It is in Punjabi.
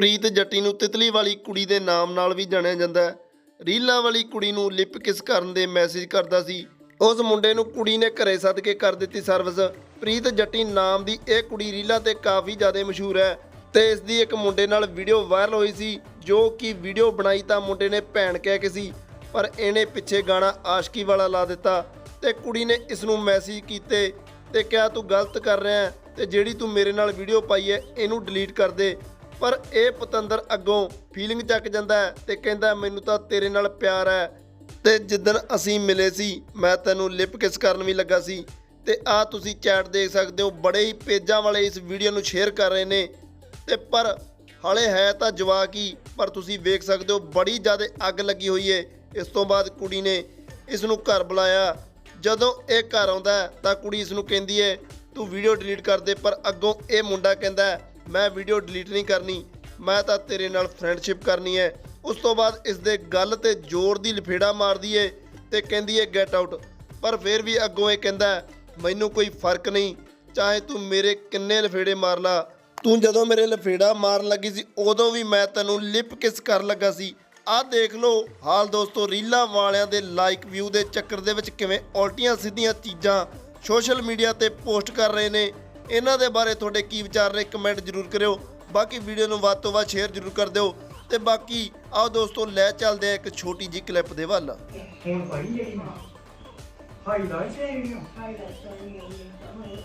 ਪ੍ਰੀਤ ਜੱਟੀ ਨੂੰ ਤਿਤਲੀ ਵਾਲੀ ਕੁੜੀ ਦੇ ਨਾਮ ਨਾਲ ਵੀ ਜਾਣਿਆ ਜਾਂਦਾ ਹੈ। ਰੀਲਾਂ ਵਾਲੀ ਕੁੜੀ ਨੂੰ ਲਿਪ ਕਿਸ ਕਰਨ ਦੇ ਮੈਸੇਜ ਕਰਦਾ ਸੀ? ਉਸ ਮੁੰਡੇ ਨੂੰ ਕੁੜੀ ਨੇ ਘਰੇ ਸੱਦ ਕੇ ਕਰ ਦਿੱਤੀ ਸਰਵਿਸ। ਪ੍ਰੀਤ ਜੱਟੀ ਨਾਮ ਦੀ ਇਹ ਕੁੜੀ ਰੀਲਾਂ ਤੇ ਕਾਫੀ ਜ਼ਿਆਦਾ ਮਸ਼ਹੂਰ ਹੈ ਤੇ ਇਸ ਦੀ ਇੱਕ ਮੁੰਡੇ ਨਾਲ ਵੀਡੀਓ ਵਾਇਰਲ ਹੋਈ ਸੀ, ਜੋ ਕਿ ਵੀਡੀਓ ਬਣਾਈ ਤਾਂ ਮੁੰਡੇ ਨੇ ਭੈਣ ਕਹਿ ਕੇ ਸੀ, ਪਰ ਇਹਨੇ ਪਿੱਛੇ ਗਾਣਾ ਆਸ਼ਕੀ ਵਾਲਾ ਲਾ ਦਿੱਤਾ ਤੇ ਕੁੜੀ ਨੇ ਇਸ ਨੂੰ ਮੈਸੇਜ ਕੀਤੇ ਤੇ ਕਿਹਾ, ਤੂੰ ਗਲਤ ਕਰ ਰਿਹਾ ਹੈ ਤੇ ਜਿਹੜੀ ਤੂੰ ਮੇਰੇ ਨਾਲ ਵੀਡੀਓ ਪਾਈ ਹੈ, ਇਹਨੂੰ ਡਿਲੀਟ ਕਰ ਦੇ। ਪਰ ਇਹ ਪਤੰਦਰ ਅੱਗੋਂ ਫੀਲਿੰਗ ਚੱਕ ਜਾਂਦਾ ਹੈ ਤੇ ਕਹਿੰਦਾ ਮੈਨੂੰ ਤਾਂ ਤੇਰੇ ਨਾਲ ਪਿਆਰ ਹੈ। ਤੇ ਜਿੱਦਣ ਅਸੀਂ ਮਿਲੇ ਸੀ, ਮੈਂ ਤੈਨੂੰ ਲਿਪ ਕਿਸ ਕਰਨ ਵੀ ਲੱਗਾ ਸੀ ਤੇ ਆ ਤੁਸੀਂ ਚੈਟ ਦੇਖ ਸਕਦੇ ਹੋ, ਬੜੇ ਹੀ ਪੇਜਾਂ ਵਾਲੇ ਇਸ ਵੀਡੀਓ ਨੂੰ ਸ਼ੇਅਰ ਕਰ ਰਹੇ ਨੇ। ਤੇ ਪਰ ਹਲੇ ਹੈ ਤਾਂ ਜਵਾਕ ਹੀ, ਪਰ ਤੁਸੀਂ ਵੇਖ ਸਕਦੇ ਹੋ, ਬੜੀ ਜ਼ਿਆਦਾ ਅੱਗ ਲੱਗੀ ਹੋਈ ਏ। ਇਸ ਤੋਂ ਬਾਅਦ ਕੁੜੀ ਨੇ ਇਸ ਨੂੰ ਘਰ ਬੁਲਾਇਆ। ਜਦੋਂ ਇਹ ਘਰ ਆਉਂਦਾ ਤਾਂ ਕੁੜੀ ਇਸ ਨੂੰ ਕਹਿੰਦੀ ਏ, ਤੂੰ ਵੀਡੀਓ ਡਿਲੀਟ ਕਰ ਦੇ। ਪਰ ਅੱਗੋਂ ਇਹ ਮੁੰਡਾ ਕਹਿੰਦਾ ਮੈਂ ਵੀਡੀਓ ਡਿਲੀਟ ਨਹੀਂ ਕਰਨੀ, ਮੈਂ ਤਾਂ ਤੇਰੇ ਨਾਲ ਫਰੈਂਡਸ਼ਿਪ ਕਰਨੀ ਹੈ। ਉਸ ਤੋਂ ਬਾਅਦ ਇਸ ਦੇ ਗੱਲ ਤੇ ਜ਼ੋਰ ਦੀ ਲਫੇੜਾ ਮਾਰਦੀ ਏ ਤੇ ਕਹਿੰਦੀ ਏ ਗੈਟ ਆਊਟ ਪਰ ਫਿਰ ਵੀ ਅੱਗੋਂ ਇਹ ਕਹਿੰਦਾ ਮੈਨੂੰ ਕੋਈ ਫ਼ਰਕ ਨਹੀਂ। ਚਾਹੇ ਤੂੰ ਮੇਰੇ ਕਿੰਨੇ ਲਫੇੜੇ ਮਾਰ ਲਾ, ਤੂੰ ਜਦੋਂ ਮੇਰੇ ਲਫੇੜਾ ਮਾਰਨ ਲੱਗੀ ਸੀ, ਉਦੋਂ ਵੀ ਮੈਂ ਤੈਨੂੰ ਲਿਪ ਕਿਸ ਕਰਨ ਲੱਗਾ ਸੀ। ਆਹ ਦੇਖ ਲਓ, ਹਾਲ ਦੋਸਤੋ, ਰੀਲਾਂ ਵਾਲਿਆਂ ਦੇ ਲਾਈਕ ਵਿਊ ਦੇ ਚੱਕਰ ਦੇ ਵਿੱਚ ਕਿਵੇਂ ਉਲਟੀਆਂ ਸਿੱਧੀਆਂ ਚੀਜ਼ਾਂ ਸੋਸ਼ਲ ਮੀਡੀਆ ਤੇ ਪੋਸਟ ਕਰ ਰਹੇ ਨੇ। ਇਹਨਾਂ ਦੇ ਬਾਰੇ ਤੁਹਾਡੇ ਕੀ ਵਿਚਾਰ ਨੇ ਕਮੈਂਟ ਜ਼ਰੂਰ ਕਰਿਓ। ਬਾਕੀ ਵੀਡੀਓ ਨੂੰ ਵੱਧ ਤੋਂ ਵੱਧ ਸ਼ੇਅਰ ਜ਼ਰੂਰ ਕਰ ਦਿਓ। ਤੇ ਬਾਕੀ ਆਓ ਦੋਸਤੋ ਲੈ ਚੱਲਦੇ ਆ ਇੱਕ ਛੋਟੀ ਜਿਹੀ ਕਲਿੱਪ ਦੇ ਵੱਲ। ਹੁਣ ਭਾਈ ਜਿਹੜੀ ਨਾ ਹਾਈ ਦਾ ਹੀ ਨਹੀਂ ਹੁਣ ਵਾਲੀ